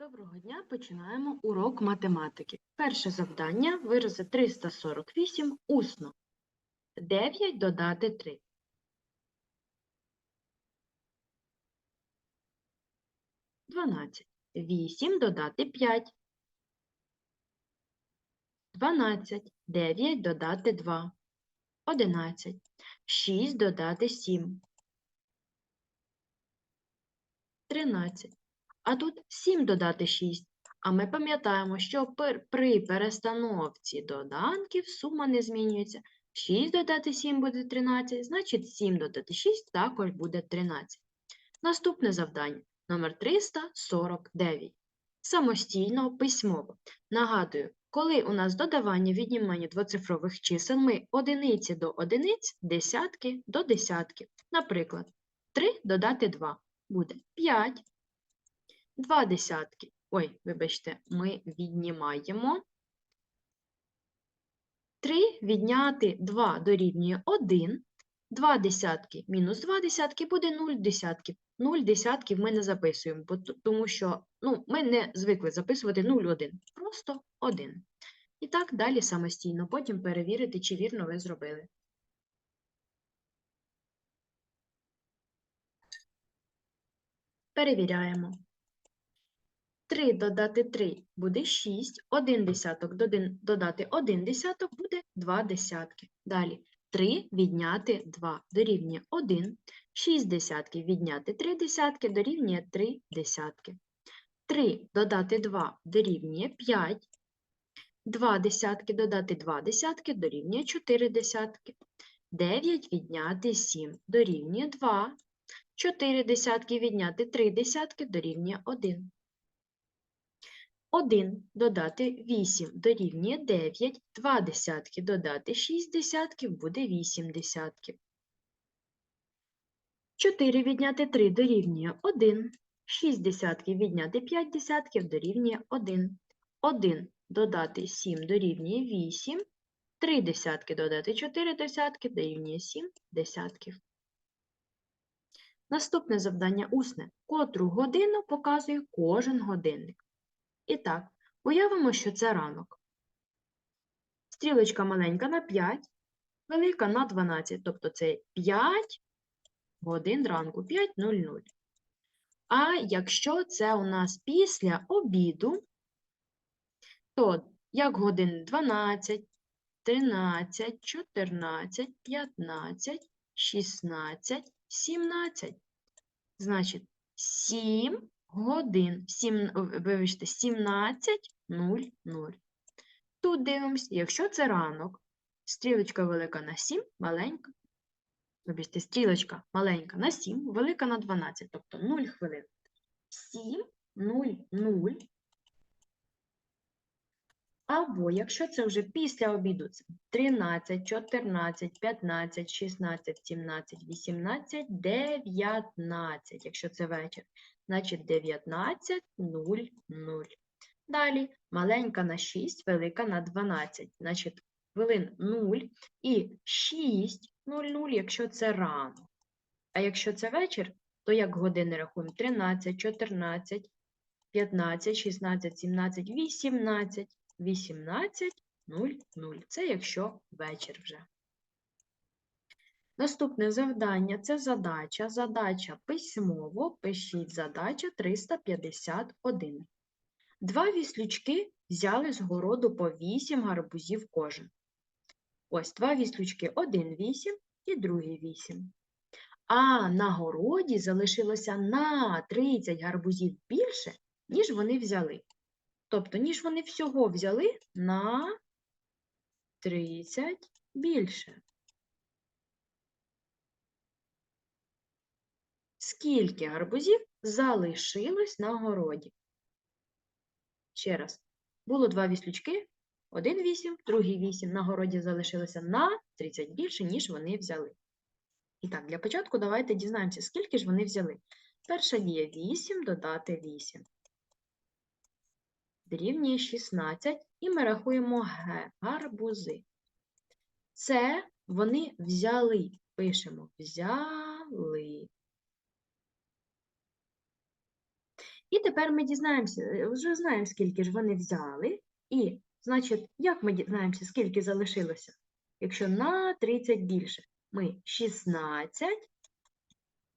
Доброго дня, починаємо урок математики. Перше завдання вирази 348 усно. 9 додати 3. Дванадцять. Вісім додати 5. Дванадцять. Дев'ять додати 2. Одинадцять. Шість додати 7. Тринадцять. А тут 7 додати 6. А ми пам'ятаємо, що при перестановці доданків сума не змінюється. 6 додати 7 буде 13, значить 7 додати 6 також буде 13. Наступне завдання номер 349. Самостійно письмово. Нагадую, коли у нас додавання віднімання двоцифрових чисел, ми одиниці до одиниць, десятки до десятків. Наприклад, 3 додати 2 буде 5. Два десятки. Ой, вибачте, ми віднімаємо. 3 відняти 2 дорівнює 1. 2 десятки мінус 2 десятки буде 0 десятків. 0 десятків ми не записуємо, бо тому що ну, ми не звикли записувати 0,1. Просто 1. І так далі самостійно. Потім перевірити, чи вірно ви зробили. Перевіряємо. 3 додати 3 буде 6, 1 десяток додати 1 десяток буде 2 десятки. Далі 3 відняти 2 дорівнює 1, 6 десятків відняти 3 десятки дорівнює 3 десятки. 3 додати 2 дорівнює 5, 2 десятки додати 2 десятки дорівнює 4 десятки. 9 відняти 7 дорівнює 2, 4 десятки відняти 3 десятки дорівнює 1. 1 додати 8 дорівнює 9, 2 десятки додати 6 десятків буде 8 десятків. 4 відняти 3 дорівнює 1, 6 десятків відняти 5 десятків дорівнює 1. 1 додати 7 дорівнює 8, 3 десятки додати 4 десятки дорівнює 7 десятків. Наступне завдання усне. Котру годину показує кожен годинник. І так, уявимо, що це ранок. Стрілочка маленька на 5, велика на 12, тобто це 5 годин ранку, 5.00. А якщо це у нас після обіду, то як годин 12, 13, 14, 15, 16, 17. Значить, 7 годин, 7, вибачте, 17.00. Тут дивимося, якщо це ранок, стрілочка велика на 7, маленька, вибачте, стрілочка маленька на 7, велика на 12, тобто 0 хвилин. 7, 0, 0. Або якщо це вже після обіду, це 13, 14, 15, 16, 17, 18, 19, якщо це вечір, значить 19.00. Далі маленька на 6, велика на 12, значить хвилин 0 і 6.00, якщо це рано. А якщо це вечір, то як години рахуємо? 13, 14, 15, 16, 17, 18. 18.00. Це якщо вечір вже. Наступне завдання це задача. Задача письмово. Пишіть задача 351. Два віслючки взяли з городу по 8 гарбузів кожен. Ось два віслючки, один 8 і другий 8. А на городі залишилося на 30 гарбузів більше, ніж вони взяли. Тобто, ніж вони всього взяли на 30 більше. Скільки гарбузів залишилось на городі? Ще раз. Було два віслючки, один 8, другий 8. На городі залишилося на 30 більше, ніж вони взяли. І так, для початку давайте дізнаємося, скільки ж вони взяли. Перша дія 8 додати 8 дорівнює 16, і ми рахуємо ге- гарбузи. Це вони взяли. Пишемо взяли. І тепер ми дізнаємося, е, вже знаємо, скільки ж вони взяли. І, значить, як ми дізнаємося, скільки залишилося? Якщо на 30 більше, ми 16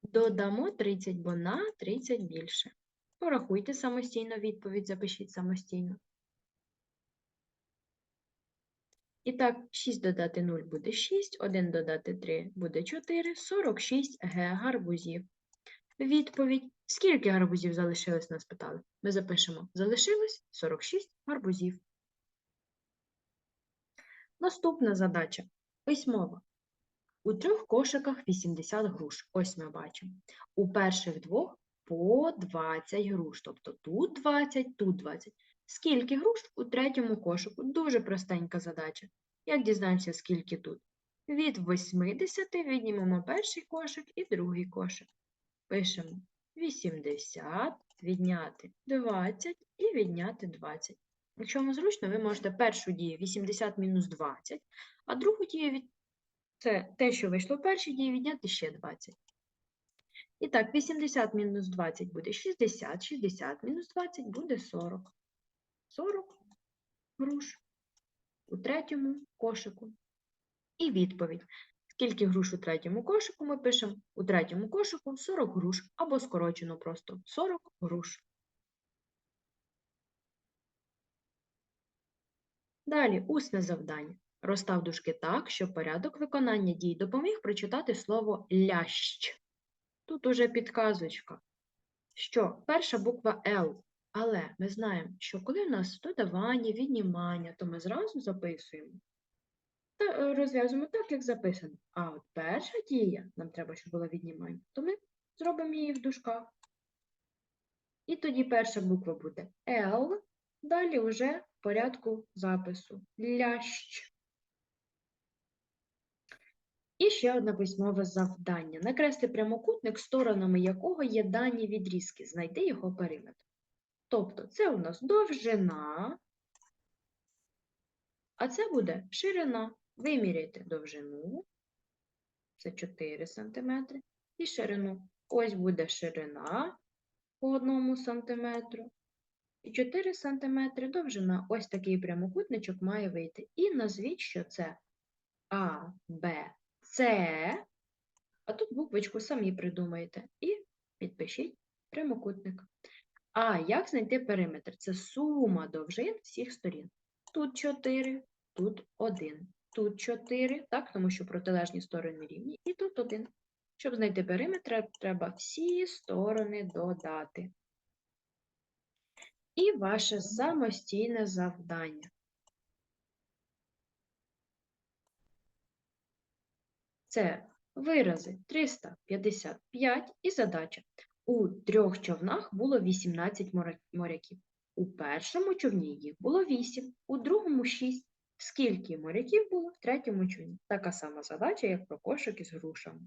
додамо 30, бо на 30 більше. Порахуйте самостійно відповідь, запишіть самостійно. І так, 6 додати 0 буде 6, 1 додати 3 буде 4, 46 г гарбузів. Відповідь. Скільки гарбузів залишилось, нас питали. Ми запишемо. Залишилось 46 гарбузів. Наступна задача. Письмова. У трьох кошиках 80 груш. Ось ми бачимо. У перших двох по 20 груш. Тобто тут 20, тут 20. Скільки груш у третьому кошику? Дуже простенька задача. Як дізнаємося, скільки тут? Від 80 віднімемо перший кошик і другий кошик. Пишемо 80, відняти 20 і відняти 20. Якщо вам зручно, ви можете першу дію 80 мінус 20, а другу дію від... це те, що вийшло в дії, відняти ще 20. І так, 80 мінус 20 буде 60, 60 мінус 20 буде 40. 40 груш у третьому кошику. І відповідь. Скільки груш у третьому кошику ми пишемо? У третьому кошику 40 груш, або скорочено просто 40 груш. Далі усне завдання. Розстав дужки так, щоб порядок виконання дій допоміг прочитати слово лящ. Тут уже підказочка, що перша буква Л, але ми знаємо, що коли в нас додавання, віднімання, то ми зразу записуємо та е, розв'язуємо так, як записано. А от перша дія, нам треба, щоб було віднімання, то ми зробимо її в дужках. І тоді перша буква буде Л, далі вже в порядку запису лящ. І ще одне письмове завдання. Накресли прямокутник, сторонами якого є дані відрізки. Знайди його периметр. Тобто, це у нас довжина, а це буде ширина. Виміряйте довжину, це 4 см, і ширину. Ось буде ширина по 1 см. І 4 см довжина. Ось такий прямокутничок має вийти. І назвіть, що це А, Б, С. А тут буквочку самі придумаєте. І підпишіть прямокутник. А як знайти периметр? Це сума довжин всіх сторін. Тут 4, тут 1. Тут 4, так, тому що протилежні сторони рівні, і тут 1. Щоб знайти периметр, треба всі сторони додати. І ваше самостійне завдання. Це вирази 355 і задача. У трьох човнах було 18 моряків. У першому човні їх було 8, у другому 6. Скільки моряків було в третьому човні? Така сама задача, як про кошик із грушами.